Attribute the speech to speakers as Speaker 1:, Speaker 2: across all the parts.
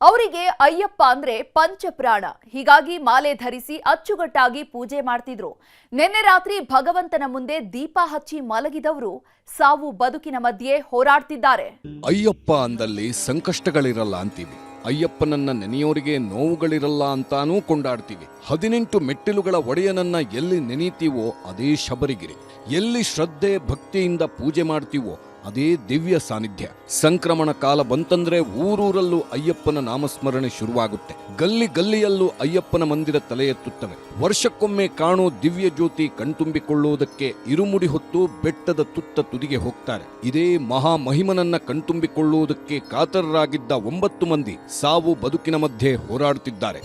Speaker 1: ಅವರಿಗೆ ಅಯ್ಯಪ್ಪ ಅಂದ್ರೆ ಪಂಚಪ್ರಾಣ. ಹೀಗಾಗಿ ಮಾಲೆ ಧರಿಸಿ ಅಚ್ಚುಗಟ್ಟಾಗಿ ಪೂಜೆ ಮಾಡ್ತಿದ್ರು. ನಿನ್ನೆ ರಾತ್ರಿ ಭಗವಂತನ ಮುಂದೆ ದೀಪ ಹಚ್ಚಿ ಮಲಗಿದವರು ಸಾವು ಬದುಕಿನ ಮಧ್ಯೆ ಹೋರಾಡ್ತಿದ್ದಾರೆ.
Speaker 2: ಅಯ್ಯಪ್ಪ ಅಂದಲ್ಲಿ ಸಂಕಷ್ಟಗಳಿರಲ್ಲ ಅಂತೀವಿ. ಅಯ್ಯಪ್ಪನನ್ನ ನೆನೆಯೋರಿಗೆ ನೋವುಗಳಿರಲ್ಲ ಅಂತಾನೂ ಕೊಂಡಾಡ್ತೀವಿ. ಹದಿನೆಂಟು ಮೆಟ್ಟಿಲುಗಳ ಒಡೆಯನನ್ನ ಎಲ್ಲಿ ನೆನೀತೀವೋ ಅದೇ ಶಬರಿಗಿರಿ. ಎಲ್ಲಿ ಶ್ರದ್ಧೆ ಭಕ್ತಿಯಿಂದ ಪೂಜೆ ಮಾಡ್ತೀವೋ ಅದೇ ದಿವ್ಯ ಸಾನ್ನಿಧ್ಯ. ಸಂಕ್ರಮಣ ಕಾಲ ಬಂತಂದ್ರೆ ಊರೂರಲ್ಲೂ ಅಯ್ಯಪ್ಪನ ನಾಮಸ್ಮರಣೆ ಶುರುವಾಗುತ್ತೆ. ಗಲ್ಲಿ ಗಲ್ಲಿಯಲ್ಲೂ ಅಯ್ಯಪ್ಪನ ಮಂದಿರ ತಲೆ ಎತ್ತುತ್ತವೆ. ವರ್ಷಕ್ಕೊಮ್ಮೆ ಕಾಣೋ ದಿವ್ಯ ಜ್ಯೋತಿ ಕಣ್ತುಂಬಿಕೊಳ್ಳುವುದಕ್ಕೆ ಇರುಮುಡಿ ಹೊತ್ತು ಬೆಟ್ಟದ ತುತ್ತ ತುದಿಗೆ ಹೋಗ್ತಾರೆ. ಇದೇ ಮಹಾ ಮಹಿಮನನ್ನ ಕಣ್ತುಂಬಿಕೊಳ್ಳುವುದಕ್ಕೆ ಕಾತರರಾಗಿದ್ದ ಒಂಬತ್ತು ಮಂದಿ ಸಾವು ಬದುಕಿನ ಮಧ್ಯೆ ಹೋರಾಡುತ್ತಿದ್ದಾರೆ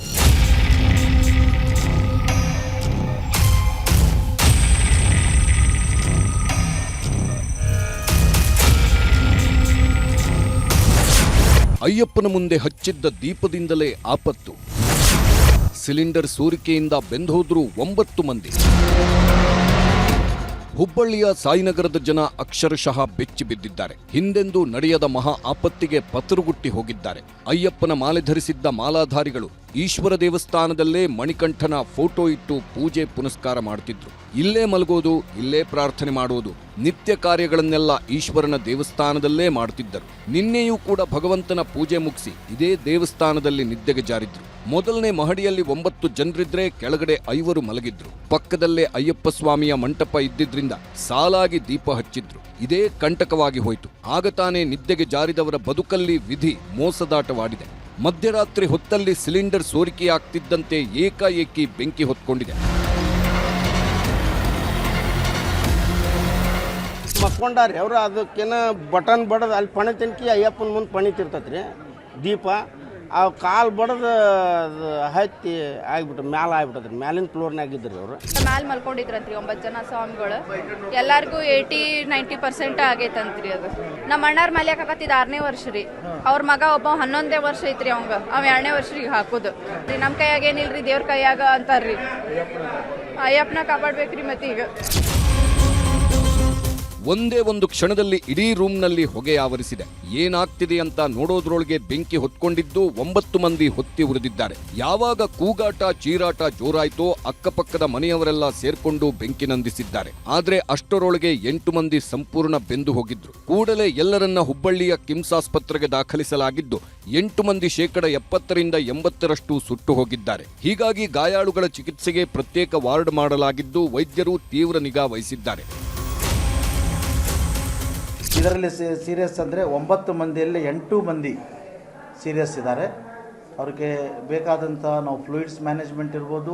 Speaker 2: ಅಯ್ಯಪ್ಪನ ಮುಂದೆ ಹಚ್ಚಿದ್ದ ದೀಪದಿಂದಲೇ ಆಪತ್ತು. ಸಿಲಿಂಡರ್ ಸೋರಿಕೆಯಿಂದ ಬೆಂದೋದ್ರು ಒಂಬತ್ತು ಮಂದಿ. ಹುಬ್ಬಳ್ಳಿಯ ಸಾಯಿನಗರದ ಜನ ಅಕ್ಷರಶಃ ಬೆಚ್ಚಿ ಬಿದ್ದಿದ್ದಾರೆ. ಹಿಂದೆಂದೂ ನಡೆಯದ ಮಹಾ ಆಪತ್ತಿಗೆ ಪತರುಗುಟ್ಟಿ ಹೋಗಿದ್ದಾರೆ. ಅಯ್ಯಪ್ಪನ ಮಾಲೆ ಧರಿಸಿದ್ದ ಮಾಲಾಧಾರಿಗಳು ಈಶ್ವರ ದೇವಸ್ಥಾನದಲ್ಲೇ ಮಣಿಕಂಠನ ಫೋಟೋ ಇಟ್ಟು ಪೂಜೆ ಪುನಸ್ಕಾರ ಮಾಡ್ತಿದ್ರು. ಇಲ್ಲೇ ಮಲಗೋದು, ಇಲ್ಲೇ ಪ್ರಾರ್ಥನೆ ಮಾಡುವುದು, ನಿತ್ಯ ಕಾರ್ಯಗಳನ್ನೆಲ್ಲ ಈಶ್ವರನ ದೇವಸ್ಥಾನದಲ್ಲೇ ಮಾಡ್ತಿದ್ದರು. ನಿನ್ನೆಯೂ ಕೂಡ ಭಗವಂತನ ಪೂಜೆ ಮುಗಿಸಿ ಇದೇ ದೇವಸ್ಥಾನದಲ್ಲಿ ನಿದ್ದೆಗೆ ಜಾರಿದ್ರು. ಮೊದಲನೇ ಮಹಡಿಯಲ್ಲಿ ಒಂಬತ್ತು ಜನರಿದ್ರೆ ಕೆಳಗಡೆ ಐವರು ಮಲಗಿದ್ರು. ಪಕ್ಕದಲ್ಲೇ ಅಯ್ಯಪ್ಪ ಸ್ವಾಮಿಯ ಮಂಟಪ ಇದ್ದಿದ್ರಿಂದ ಸಾಲಾಗಿ ದೀಪ ಹಚ್ಚಿದ್ರು. ಇದೇ ಕಂಟಕವಾಗಿ ಹೋಯಿತು. ಆಗ ತಾನೇ ನಿದ್ದೆಗೆ ಜಾರಿದವರ ಬದುಕಲ್ಲಿ ವಿಧಿ ಮೋಸದಾಟವಾಡಿದೆ. ಮಧ್ಯರಾತ್ರಿ ಹೊತ್ತಲ್ಲಿ ಸಿಲಿಂಡರ್ ಸೋರಿಕೆಯಾಗ್ತಿದ್ದಂತೆ ಏಕಾಏಕಿ ಬೆಂಕಿ ಹೊತ್ಕೊಂಡಿದೆ.
Speaker 3: ಮಕ್ಕೊಂಡಾರಿ ಅವರು ಅದಕ್ಕೇನ ಬಟನ್ ಬಡದ ಅಲ್ಲಿ ಪಣಿ ಅಯ್ಯಪ್ಪನ ಮುಂದೆ ಪಣಿತಿರ್ತತ್ರಿ ದೀಪ. ಆ ಕಾಲು ಬಡದು ಹತ್ತಿ ಆಗ್ಬಿಟ್ಟು ಮ್ಯಾಲ ಆಗ್ಬಿಟ್ಟದ್ರಿ. ಮ್ಯಾಲಿನ ಫ್ಲೋರ್ನಾಗ ಇದ್ರಿ ಅವರು.
Speaker 4: ಮ್ಯಾಲ ಮಲ್ಕೊಂಡಿದ್ರಂತ್ರಿ ಒಂಬತ್ತು ಜನ ಸ್ವಾಮಿಗಳು. ಎಲ್ಲಾರ್ಗೂ ಏಯ್ಟಿ ನೈಂಟಿ ಪರ್ಸೆಂಟ್ ಆಗೈತಂತ್ರಿ ಅದು. ನಮ್ಮ ಅಣ್ಣಾರ್ ಮೇಲೆ ಹಾಕತ್ತಿದ್ ಆರನೇ ವರ್ಷ ರೀ. ಅವ್ರ ಮಗ ಒಬ್ಬ ಹನ್ನೊಂದೇ ವರ್ಷ ಐತ್ರಿ ಅವಂಗ. ಅವ್ ಎರಡನೇ ವರ್ಷ ಹಾಕುದು. ರೀ ನಮ್ಮ ಕೈಯಾಗ ಏನಿಲ್ರಿ ದೇವ್ರ ಕೈಯಾಗ ಅಂತಾರ್ರಿ. ಅಯ್ಯಪ್ಪನ ಕಾಪಾಡ್ಬೇಕ್ರಿ ಮತ್ತೀಗ
Speaker 2: ಒಂದೇ ಒಂದು ಕ್ಷಣದಲ್ಲಿ ಇಡೀ ರೂಮ್ನಲ್ಲಿ ಹೊಗೆ ಆವರಿಸಿದೆ. ಏನಾಗ್ತಿದೆ ಅಂತ ನೋಡೋದ್ರೊಳಗೆ ಬೆಂಕಿ ಹೊತ್ಕೊಂಡಿದ್ದು ಒಂಬತ್ತು ಮಂದಿ ಹೊತ್ತಿ ಉರಿದಿದ್ದಾರೆ. ಯಾವಾಗ ಕೂಗಾಟ, ಚೀರಾಟ ಜೋರಾಯ್ತೋ ಅಕ್ಕಪಕ್ಕದ ಮನೆಯವರೆಲ್ಲ ಸೇರ್ಕೊಂಡು ಬೆಂಕಿ ನಂದಿಸಿದ್ದಾರೆ. ಆದ್ರೆ ಅಷ್ಟರೊಳಗೆ ಎಂಟು ಮಂದಿ ಸಂಪೂರ್ಣ ಬೆಂದು ಹೋಗಿದ್ರು. ಕೂಡಲೇ ಎಲ್ಲರನ್ನ ಹುಬ್ಬಳ್ಳಿಯ ಕಿಮ್ಸ್ ಆಸ್ಪತ್ರೆಗೆ ದಾಖಲಿಸಲಾಗಿದ್ದು, ಎಂಟು ಮಂದಿ ಶೇಕಡ ಎಪ್ಪತ್ತರಿಂದ ಎಂಬತ್ತರಷ್ಟು ಸುಟ್ಟು ಹೋಗಿದ್ದಾರೆ. ಹೀಗಾಗಿ ಗಾಯಾಳುಗಳ ಚಿಕಿತ್ಸೆಗೆ ಪ್ರತ್ಯೇಕ ವಾರ್ಡ್ ಮಾಡಲಾಗಿದ್ದು, ವೈದ್ಯರು ತೀವ್ರ ನಿಗಾ ವಹಿಸಿದ್ದಾರೆ.
Speaker 5: ಇದರಲ್ಲಿ ಸೀರಿಯಸ್ ಅಂದರೆ ಒಂಬತ್ತು ಮಂದಿಯಲ್ಲಿ ಎಂಟು ಮಂದಿ ಸೀರಿಯಸ್ ಇದ್ದಾರೆ. ಅವ್ರಿಗೆ ಬೇಕಾದಂಥ ನಾವು ಫ್ಲೂಯಿಡ್ಸ್ ಮ್ಯಾನೇಜ್ಮೆಂಟ್ ಇರ್ಬೋದು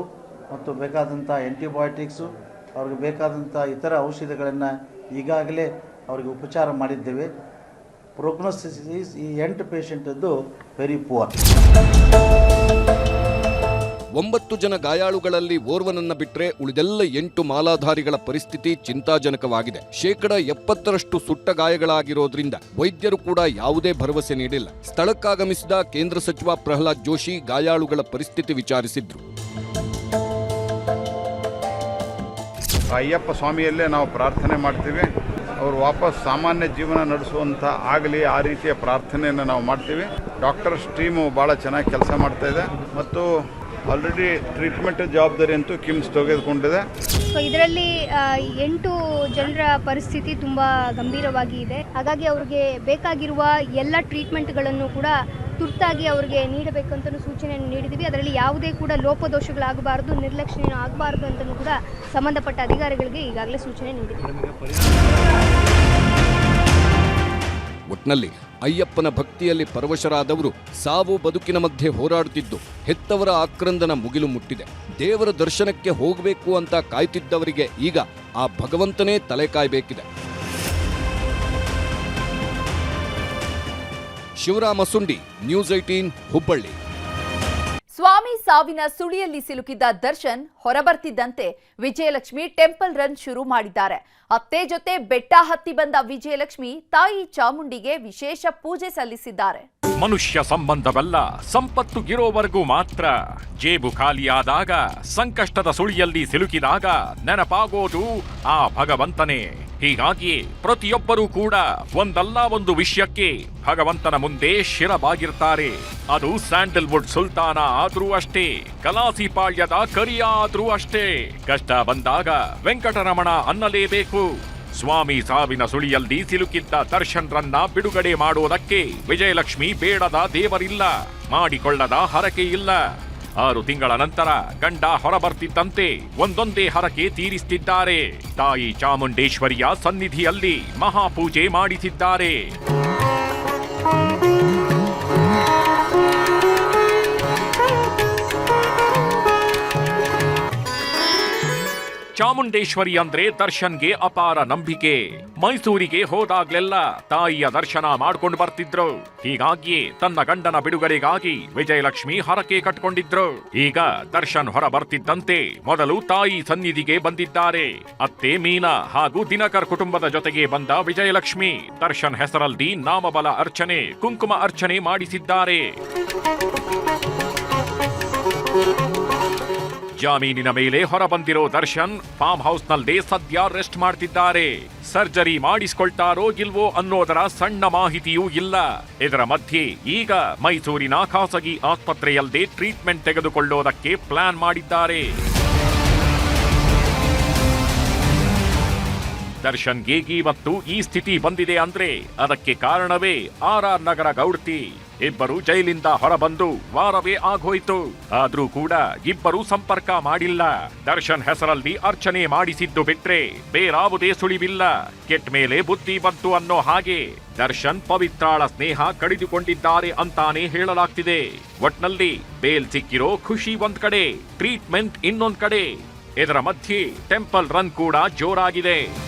Speaker 5: ಮತ್ತು ಬೇಕಾದಂಥ ಆ್ಯಂಟಿಬಯೋಟಿಕ್ಸು ಅವ್ರಿಗೆ ಬೇಕಾದಂಥ ಇತರ ಔಷಧಿಗಳನ್ನು ಈಗಾಗಲೇ ಅವ್ರಿಗೆ ಉಪಚಾರ ಮಾಡಿದ್ದೇವೆ. ಪ್ರೋಗ್ನೋಸಿಸ್ ಈ ಎಂಟು ಪೇಷಂಟದ್ದು ವೆರಿ ಪುವರ್
Speaker 2: ಒಂಬತ್ತು ಜನ ಗಾಯಾಳುಗಳಲ್ಲಿ ಓರ್ವನನ್ನ ಬಿಟ್ರೆ ಉಳಿದೆಲ್ಲ ಎಂಟು ಮಾಲಾಧಾರಿಗಳ ಪರಿಸ್ಥಿತಿ ಚಿಂತಾಜನಕವಾಗಿದೆ. ಶೇಕಡ ಎಪ್ಪತ್ತರಷ್ಟು ಸುಟ್ಟ ಗಾಯಗಳಾಗಿರೋದ್ರಿಂದ ವೈದ್ಯರು ಕೂಡ ಯಾವುದೇ ಭರವಸೆ ನೀಡಿಲ್ಲ. ಸ್ಥಳಕ್ಕಾಗಮಿಸಿದ ಕೇಂದ್ರ ಸಚಿವ ಪ್ರಹ್ಲಾದ್ ಜೋಶಿ ಗಾಯಾಳುಗಳ ಪರಿಸ್ಥಿತಿ ವಿಚಾರಿಸಿದ್ರು.
Speaker 6: ಅಯ್ಯಪ್ಪ ಸ್ವಾಮಿಯಲ್ಲೇ ನಾವು ಪ್ರಾರ್ಥನೆ ಮಾಡ್ತೀವಿ. ಅವರು ವಾಪಸ್ ಸಾಮಾನ್ಯ ಜೀವನ ನಡೆಸುವಂಥ ಆಗಲಿ ಆ ರೀತಿಯ ಪ್ರಾರ್ಥನೆಯನ್ನು ನಾವು ಮಾಡ್ತೀವಿ. ಡಾಕ್ಟರ್ಸ್ ಟೀಮು ಭಾಳ ಚೆನ್ನಾಗಿ ಕೆಲಸ ಮಾಡ್ತಾ ಇದೆ. ಮತ್ತು ಆಲ್ರೆಡಿ ಟ್ರೀಟ್ಮೆಂಟ್ ಜವಾಬ್ದಾರಿ ಅಂತೂ ಕಿಮ್ಸ್ ತೆಗೆದುಕೊಂಡಿದೆ.
Speaker 7: ಸೊ ಇದರಲ್ಲಿ ಎಂಟು ಜನರ ಪರಿಸ್ಥಿತಿ ತುಂಬ ಗಂಭೀರವಾಗಿ ಇದೆ. ಹಾಗಾಗಿ ಅವ್ರಿಗೆ ಬೇಕಾಗಿರುವ ಎಲ್ಲ ಟ್ರೀಟ್ಮೆಂಟ್ಗಳನ್ನು ಕೂಡ ತುರ್ತಾಗಿ ಅವ್ರಿಗೆ ನೀಡಬೇಕಂತ ಸೂಚನೆಯನ್ನು ನೀಡಿದ್ದೀವಿ ಅದರಲ್ಲಿ ಯಾವುದೇ ಕೂಡ ಲೋಪದೋಷಗಳಾಗಬಾರ್ದು ನಿರ್ಲಕ್ಷ್ಯ ಆಗಬಾರ್ದು ಅಂತಲೂ ಕೂಡ ಸಂಬಂಧಪಟ್ಟ ಅಧಿಕಾರಿಗಳಿಗೆ ಈಗಾಗಲೇ ಸೂಚನೆ ನೀಡಿದ್ದೀವಿ
Speaker 2: ಒಟ್ನಲ್ಲಿ ಅಯ್ಯಪ್ಪನ ಭಕ್ತಿಯಲ್ಲಿ ಪರವಶರಾದವರು ಸಾವು ಬದುಕಿನ ಮಧ್ಯೆ ಹೋರಾಡುತ್ತಿದ್ದು ಹೆತ್ತವರ ಆಕ್ರಂದನ ಮುಗಿಲು ಮುಟ್ಟಿದೆ. ದೇವರ ದರ್ಶನಕ್ಕೆ ಹೋಗಬೇಕು ಅಂತ ಕಾಯ್ತಿದ್ದವರಿಗೆ ಈಗ ಆ ಭಗವಂತನೇ ತಲೆ ಕಾಯಬೇಕಿದೆ. Shivarama Sundi, news eighteen Hubballi.
Speaker 1: ಸ್ವಾಮಿ ಸಾವಿನ ಸುಳಿಯಲ್ಲಿ ಸಿಲುಕಿದ್ದ ದರ್ಶನ್ ಹೊರಬರ್ತಿದ್ದಂತೆ ವಿಜಯಲಕ್ಷ್ಮಿ ಟೆಂಪಲ್ ರನ್ ಶುರು ಮಾಡಿದ್ದಾರೆ. ಅತ್ತೆ ಜೊತೆ ಬೆಟ್ಟ ಹತ್ತಿ ಬಂದ ವಿಜಯಲಕ್ಷ್ಮಿ ತಾಯಿ ಚಾಮುಂಡಿಗೆ ವಿಶೇಷ ಪೂಜೆ ಸಲ್ಲಿಸಿದ್ದಾರೆ.
Speaker 8: ಮನುಷ್ಯ ಸಂಬಂಧವಲ್ಲ, ಸಂಪತ್ತು ಇರೋವರೆಗೂ ಮಾತ್ರ. ಜೇಬು ಖಾಲಿಯಾದಾಗ, ಸಂಕಷ್ಟದ ಸುಳಿಯಲ್ಲಿ ಸಿಲುಕಿದಾಗ ನೆನಪಾಗೋದು ಆ ಭಗವಂತನೇ. ಹೀಗಾಗಿಯೇ ಪ್ರತಿಯೊಬ್ಬರೂ ಕೂಡ ಒಂದಲ್ಲ ಒಂದು ವಿಷಯಕ್ಕೆ ಭಗವಂತನ ಮುಂದೆ ಶಿರಬಾಗಿರ್ತಾರೆ ಅದು ಸ್ಯಾಂಡಲ್ವುಡ್ ಸುಲ್ತಾನ ಆದ್ರೂ ಅಷ್ಟೇ ಕಲಾಸಿಪಾಳ್ಯದ ಕರಿಯ ಆದ್ರೂ ಅಷ್ಟೇ. ಕಷ್ಟ ಬಂದಾಗ ವೆಂಕಟರಮಣ ಅನ್ನಲೇಬೇಕು. ಸ್ವಾಮಿ ಸಾವಿನ ಸುಳಿಯಲ್ಲಿ ಸಿಲುಕಿದ್ದ ದರ್ಶನ್ರನ್ನ ಬಿಡುಗಡೆ ಮಾಡುವುದಕ್ಕೆ ವಿಜಯಲಕ್ಷ್ಮಿ ಬೇಡದ ದೇವರಿಲ್ಲ, ಮಾಡಿಕೊಳ್ಳದ ಹರಕೆ ಇಲ್ಲ. ಆರು ತಿಂಗಳ ನಂತರ ಗಂಡ ಹೊರಬರ್ತಿದ್ದಂತೆ ಒಂದೊಂದೇ ಹರಕೆ ತೀರಿಸುತ್ತಿದ್ದಾರೆ ತಾಯಿ ಚಾಮುಂಡೇಶ್ವರಿಯ ಸನ್ನಿಧಿಯಲ್ಲಿ ಮಹಾಪೂಜೆ ಮಾಡಿಸಿದ್ದಾರೆ. ಚಾಮುಂಡೇಶ್ವರಿ ಅಂದ್ರೆ ದರ್ಶನ್ಗೆ ಅಪಾರ ನಂಬಿಕೆ. ಮೈಸೂರಿಗೆ ಹೋದಾಗ್ಲೆಲ್ಲ ತಾಯಿಯ ದರ್ಶನ ಮಾಡ್ಕೊಂಡು ಬರ್ತಿದ್ರು. ಹೀಗಾಗಿಯೇ ತನ್ನ ಗಂಡನ ಬಿಡುಗಡೆಗಾಗಿ ವಿಜಯಲಕ್ಷ್ಮಿ ಹರಕೆ ಕಟ್ಕೊಂಡಿದ್ರು. ಈಗ ದರ್ಶನ್ ಹೊರ ಬರ್ತಿದ್ದಂತೆ ಮೊದಲು ತಾಯಿ ಸನ್ನಿಧಿಗೆ ಬಂದಿದ್ದಾರೆ. ಅತ್ತೆ ಮೀನಾ ಹಾಗೂ ದಿನಕರ್ ಕುಟುಂಬದ ಜೊತೆಗೆ ಬಂದ ವಿಜಯಲಕ್ಷ್ಮಿ ದರ್ಶನ್ ಹೆಸರಲ್ಲಿ ನಾಮಬಲ ಅರ್ಚನೆ, ಕುಂಕುಮ ಅರ್ಚನೆ ಮಾಡಿಸಿದ್ದಾರೆ. ಜಾಮೀನಿನ ಮೇಲೆ ಹೊರಬಂದಿರೋ ದರ್ಶನ್ ಫಾರ್ಮ್ ಹೌಸ್ನಲ್ಲಿ ಸದ್ಯ ರೆಸ್ಟ್ ಮಾಡ್ತಿದ್ದಾರೆ. ಸರ್ಜರಿ ಮಾಡಿಸ್ಕೊಳ್ತಾರೋ ಇಲ್ವೋ ಅನ್ನೋದರ ಸಣ್ಣ ಮಾಹಿತಿಯೂ ಇಲ್ಲ. ಇದರ ಮಧ್ಯೆ ಈಗ ಮೈಸೂರಿನ ಖಾಸಗಿ ಆಸ್ಪತ್ರೆಯಲ್ಲದೆ ಟ್ರೀಟ್ಮೆಂಟ್ ತೆಗೆದುಕೊಳ್ಳೋದಕ್ಕೆ ಪ್ಲಾನ್ ಮಾಡಿದ್ದಾರೆ. ದರ್ಶನ್ಗೆ ಇವತ್ತು ಈ ಸ್ಥಿತಿ ಬಂದಿದೆ ಅಂದ್ರೆ ಅದಕ್ಕೆ ಕಾರಣವೇ ಆರ್ ಆರ್ ನಗರ ಗೌಡ್ತಿ. ಇಬ್ಬರು ಜೈಲಿಂದ ಹೊರಬಂದು ವಾರವೇ ಆಗೋಯ್ತು. ಆದ್ರೂ ಕೂಡ ಇಬ್ಬರು ಸಂಪರ್ಕ ಮಾಡಿಲ್ಲ. ದರ್ಶನ್ ಹೆಸರಲ್ಲಿ ಅರ್ಚನೆ ಮಾಡಿಸಿದ್ದು ಬಿಟ್ರೆ ಬೇರಾವುದೇ ಸುಳಿವಿಲ್ಲ. ಕೆಟ್ ಮೇಲೆ ಬುದ್ಧಿ ಬಂತು ಅನ್ನೋ ಹಾಗೆ ದರ್ಶನ್ ಪವಿತ್ರಾಳ ಸ್ನೇಹ ಕಡಿದುಕೊಂಡಿದ್ದಾರೆ ಅಂತಾನೆ ಹೇಳಲಾಗ್ತಿದೆ. ಒಟ್ನಲ್ಲಿ ಬೇಲ್ ಸಿಕ್ಕಿರೋ ಖುಷಿ ಒಂದ್ ಕಡೆ, ಟ್ರೀಟ್ಮೆಂಟ್ ಇನ್ನೊಂದ್ ಕಡೆ. ಇದರ ಮಧ್ಯೆ ಟೆಂಪಲ್ ರನ್ ಕೂಡ ಜೋರಾಗಿದೆ.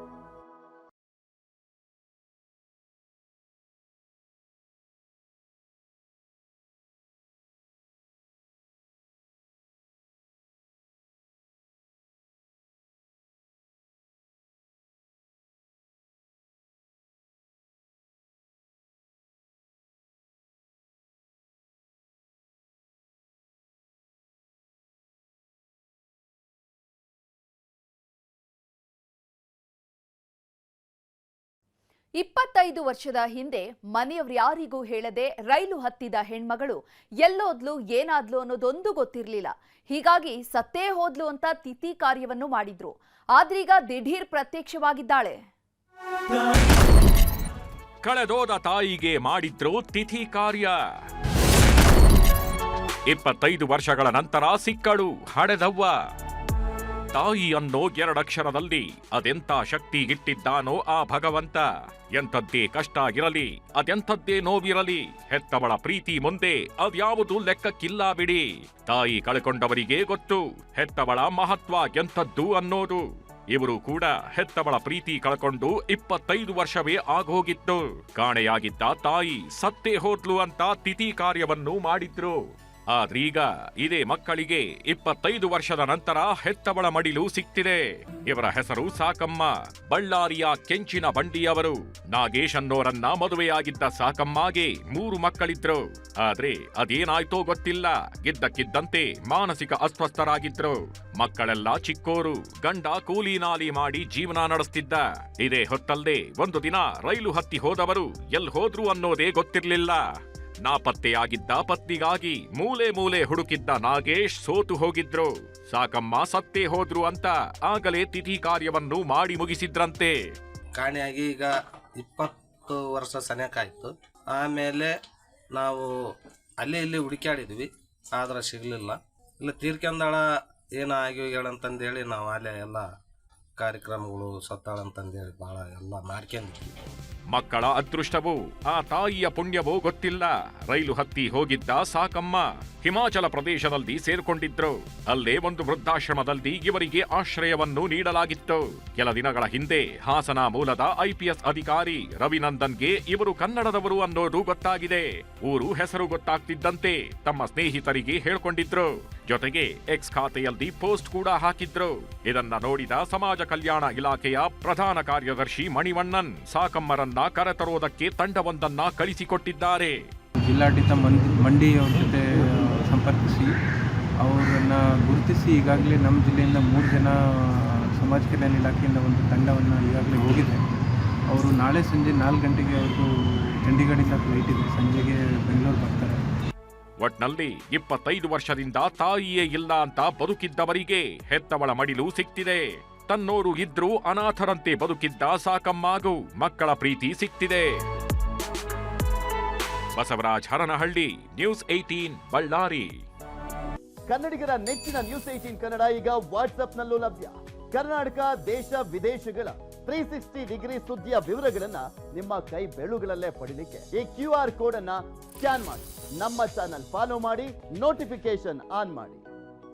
Speaker 1: ಇಪ್ಪತ್ತೈದು ವರ್ಷದ ಹಿಂದೆ ಮನೆಯವ್ರ್ಯಾರಿಗೂ ಹೇಳದೆ ರೈಲು ಹತ್ತಿದ ಹೆಣ್ಮಗಳು ಎಲ್ಲೋದ್ಲು, ಏನಾದ್ಲು ಅನ್ನೋದೊಂದು ಗೊತ್ತಿರಲಿಲ್ಲ. ಹೀಗಾಗಿ ಸತ್ತೇ ಹೋದ್ಲು ಅಂತ ತಿಥಿ ಕಾರ್ಯವನ್ನು ಮಾಡಿದ್ರು. ಆದ್ರೀಗ ದಿಢೀರ್ ಪ್ರತ್ಯಕ್ಷವಾಗಿದ್ದಾಳೆ.
Speaker 8: ಕಳೆದೋದ ತಾಯಿಗೆ ಮಾಡಿದ್ರು ತಿಥಿ ಕಾರ್ಯ. ಇಪ್ಪತ್ತೈದು ವರ್ಷಗಳ ನಂತರ ಸಿಕ್ಕಳು ಹಡೆದವ್ವ ತಾಯಿ ಅನ್ನೋ ಎರಡಕ್ಷರದಲ್ಲಿ ಅದೆಂತ ಶಕ್ತಿ ಇಟ್ಟಿದ್ದಾನೋ ಆ ಭಗವಂತ? ಎಂಥದ್ದೇ ಕಷ್ಟ ಇರಲಿ, ಅದೆಂಥದ್ದೇ ನೋವಿರಲಿ, ಹೆತ್ತವಳ ಪ್ರೀತಿ ಮುಂದೆ ಅದ್ಯಾವುದು ಲೆಕ್ಕಕ್ಕಿಲ್ಲ ಬಿಡಿ. ತಾಯಿ ಕಳ್ಕೊಂಡವರಿಗೆ ಗೊತ್ತು, ಹೆತ್ತವಳ ಮಹತ್ವ ಎಂಥದ್ದು ಅನ್ನೋದು. ಇವರು ಕೂಡ ಹೆತ್ತವಳ ಪ್ರೀತಿ ಕಳ್ಕೊಂಡು ಇಪ್ಪತ್ತೈದು ವರ್ಷವೇ ಆಗೋಗಿತ್ತು. ಕಾಣೆಯಾಗಿದ್ದ ತಾಯಿ ಸತ್ತೇ ಹೋದ್ಲು ಅಂತ ತಿಥಿ ಕಾರ್ಯವನ್ನು ಮಾಡಿದ್ರು. ಆದ್ರೀಗ ಇದೇ ಮಕ್ಕಳಿಗೆ ಇಪ್ಪತ್ತೈದು ವರ್ಷದ ನಂತರ ಹೆತ್ತವಳ ಮಡಿಲು ಸಿಕ್ತಿದೆ. ಇವರ ಹೆಸರು ಸಾಕಮ್ಮ. ಬಳ್ಳಾರಿಯ ಕೆಂಚಿನ ಬಂಡಿಯವರು. ನಾಗೇಶನ್ನೋರನ್ನ ಮದುವೆಯಾಗಿದ್ದ ಸಾಕಮ್ಮಗೆ ಮೂರು ಮಕ್ಕಳಿದ್ರು. ಆದ್ರೆ ಅದೇನಾಯ್ತೋ ಗೊತ್ತಿಲ್ಲ. ಗಿದ್ದಕ್ಕಿದ್ದಂತೆ ಮಾನಸಿಕ ಅಸ್ವಸ್ಥರಾಗಿದ್ರು. ಮಕ್ಕಳೆಲ್ಲ ಚಿಕ್ಕೋರು. ಗಂಡ ಕೂಲಿ ನಾಲಿ ಮಾಡಿ ಜೀವನ ನಡೆಸ್ತಿದ್ದ. ಇದೇ ಹೊತ್ತಲ್ಲದೆ ಒಂದು ದಿನ ರೈಲು ಹತ್ತಿ ಹೋದವರು ಎಲ್ ಹೋದ್ರು ಅನ್ನೋದೇ ಗೊತ್ತಿರ್ಲಿಲ್ಲ. ನಾಪತ್ತೆಯಾಗಿದ್ದ ಪತ್ನಿಗಾಗಿ ಮೂಲೆ ಮೂಲೆ ಹುಡುಕಿದ್ದ ನಾಗೇಶ್ ಸೋತು ಹೋಗಿದ್ರು. ಸಾಕಮ್ಮ ಸತ್ತೇ ಹೋದ್ರು ಅಂತ ಆಗಲೇ ತಿಥಿ ಕಾರ್ಯವನ್ನು ಮಾಡಿ ಮುಗಿಸಿದ್ರಂತೆ.
Speaker 9: ಕಾಣೆಯಾಗಿ ಈಗ ಇಪ್ಪತ್ತು ವರ್ಷ ಸನೇಕಾಯ್ತು. ಆಮೇಲೆ ನಾವು ಅಲ್ಲಿ ಇಲ್ಲಿ ಹುಡುಕ್ಯಾಡಿದ್ವಿ. ಆದ್ರೆ ಸಿಗಲಿಲ್ಲ. ಇಲ್ಲ ತೀರ್ಕೊಂಡಾಳ ಏನೋ ಆಗಿ ಹೇಳಿ ನಾವು ಅಲ್ಲೇ ಎಲ್ಲ ಕಾರ್ಯಕ್ರಮಗಳು ಸತ್ತಾಳ ಅಂತಂದೇಳಿ ಭಾಳ ಎಲ್ಲ ಮಾಡ್ಕೊಂಡಿದ್ವಿ.
Speaker 8: ಮಕ್ಕಳ ಅದೃಷ್ಟವೋ, ಆ ತಾಯಿಯ ಪುಣ್ಯವೋ ಗೊತ್ತಿಲ್ಲ. ರೈಲು ಹತ್ತಿ ಹೋಗಿದ್ದ ಸಾಕಮ್ಮ ಹಿಮಾಚಲ ಪ್ರದೇಶದಲ್ಲಿ ಸೇರ್ಕೊಂಡಿದ್ರು. ಅಲ್ಲೇ ಒಂದು ವೃದ್ಧಾಶ್ರಮದಲ್ಲಿ ಇವರಿಗೆ ಆಶ್ರಯವನ್ನು ನೀಡಲಾಗಿತ್ತು. ಕೆಲ ದಿನಗಳ ಹಿಂದೆ ಹಾಸನ ಮೂಲದ ಐಪಿಎಸ್ ಅಧಿಕಾರಿ ರವಿನಂದನ್ಗೆ ಇವರು ಕನ್ನಡದವರು ಅನ್ನೋದು ಗೊತ್ತಾಗಿದೆ. ಊರು ಹೆಸರು ಗೊತ್ತಾಗ್ತಿದ್ದಂತೆ ತಮ್ಮ ಸ್ನೇಹಿತರಿಗೆ ಹೇಳ್ಕೊಂಡಿದ್ರು. ಜೊತೆಗೆ ಎಕ್ಸ್ ಖಾತೆಯಲ್ಲಿ ಪೋಸ್ಟ್ ಕೂಡ ಹಾಕಿದ್ರು. ಇದನ್ನ ನೋಡಿದ ಸಮಾಜ ಕಲ್ಯಾಣ ಇಲಾಖೆಯ ಪ್ರಧಾನ ಕಾರ್ಯದರ್ಶಿ ಮಣಿವಣ್ಣನ್, ಸಾಕಮ್ಮರನ್ನ ಕರೆತರೋದಕ್ಕೆ ತಂಡವೊಂದನ್ನ ಕಳಿಸಿಕೊಟ್ಟಿದ್ದಾರೆ.
Speaker 10: ಜಿಲ್ಲಾಡಳಿತ ಮಂಡಿ ಮಂಡಿಯವ್ರ ಜೊತೆ ಸಂಪರ್ಕಿಸಿ ಅವರನ್ನು ಗುರುತಿಸಿ ಈಗಾಗಲೇ ನಮ್ಮ ಜಿಲ್ಲೆಯಿಂದ ಮೂರು ಜನ ಸಮಾಜ ಕಲ್ಯಾಣ ಇಲಾಖೆಯಿಂದ ಒಂದು ತಂಡವನ್ನು ಈಗಾಗಲೇ ಹೋಗಿದೆ ಅವರು ನಾಳೆ ಸಂಜೆ ನಾಲ್ಕು ಗಂಟೆಗೆ ಅವರು ಚಂಡೀಗಢದಿಂದ ಫ್ಲೈಟ್ ಇದೆ. ಸಂಜೆಗೆ ಬೆಂಗಳೂರು ಬರ್ತಾರೆ.
Speaker 8: ಒಟ್ನಲ್ಲಿ ಇಪ್ಪತ್ತೈದು ವರ್ಷದಿಂದ ತಾಯಿಯೇ ಇಲ್ಲ ಅಂತ ಬದುಕಿದ್ದವರಿಗೆ ಹೆತ್ತವಳ ಮಡಿಲು ಸಿಕ್ತಿದೆ. ತನ್ನೋರು ಇದ್ರೂ ಅನಾಥರಂತೆ ಬದುಕಿದ್ದ ಸಾಕಮ್ಮಾಗೂ. ಮಕ್ಕಳ ಪ್ರೀತಿ ಸಿಕ್ತಿದೆ. Basavaraj Haranahalli, news eighteen Ballari.
Speaker 11: ಕನ್ನಡಿಗರ ನೆಚ್ಚಿನ ನ್ಯೂಸ್ ಏಟೀನ್ ಕನ್ನಡ ಈಗ ವಾಟ್ಸ್ಆಪ್ನಲ್ಲೂ ಲಭ್ಯ. ಕರ್ನಾಟಕ, ದೇಶ, ವಿದೇಶಗಳ ತ್ರೀ ಸಿಕ್ಸ್ಟಿ ಡಿಗ್ರಿ ಸುದ್ದಿಯ ವಿವರಗಳನ್ನ ನಿಮ್ಮ ಕೈ ಬೆಳುಗಳಲ್ಲೇ ಪಡಿಲಿಕ್ಕೆ ಈ ಕ್ಯೂ ಆರ್ ಕೋಡ್ ಅನ್ನ ಸ್ಕ್ಯಾನ್ ಮಾಡಿ. ನಮ್ಮ ಚಾನಲ್ ಫಾಲೋ ಮಾಡಿ ನೋಟಿಫಿಕೇಶನ್ ಆನ್ ಮಾಡಿ.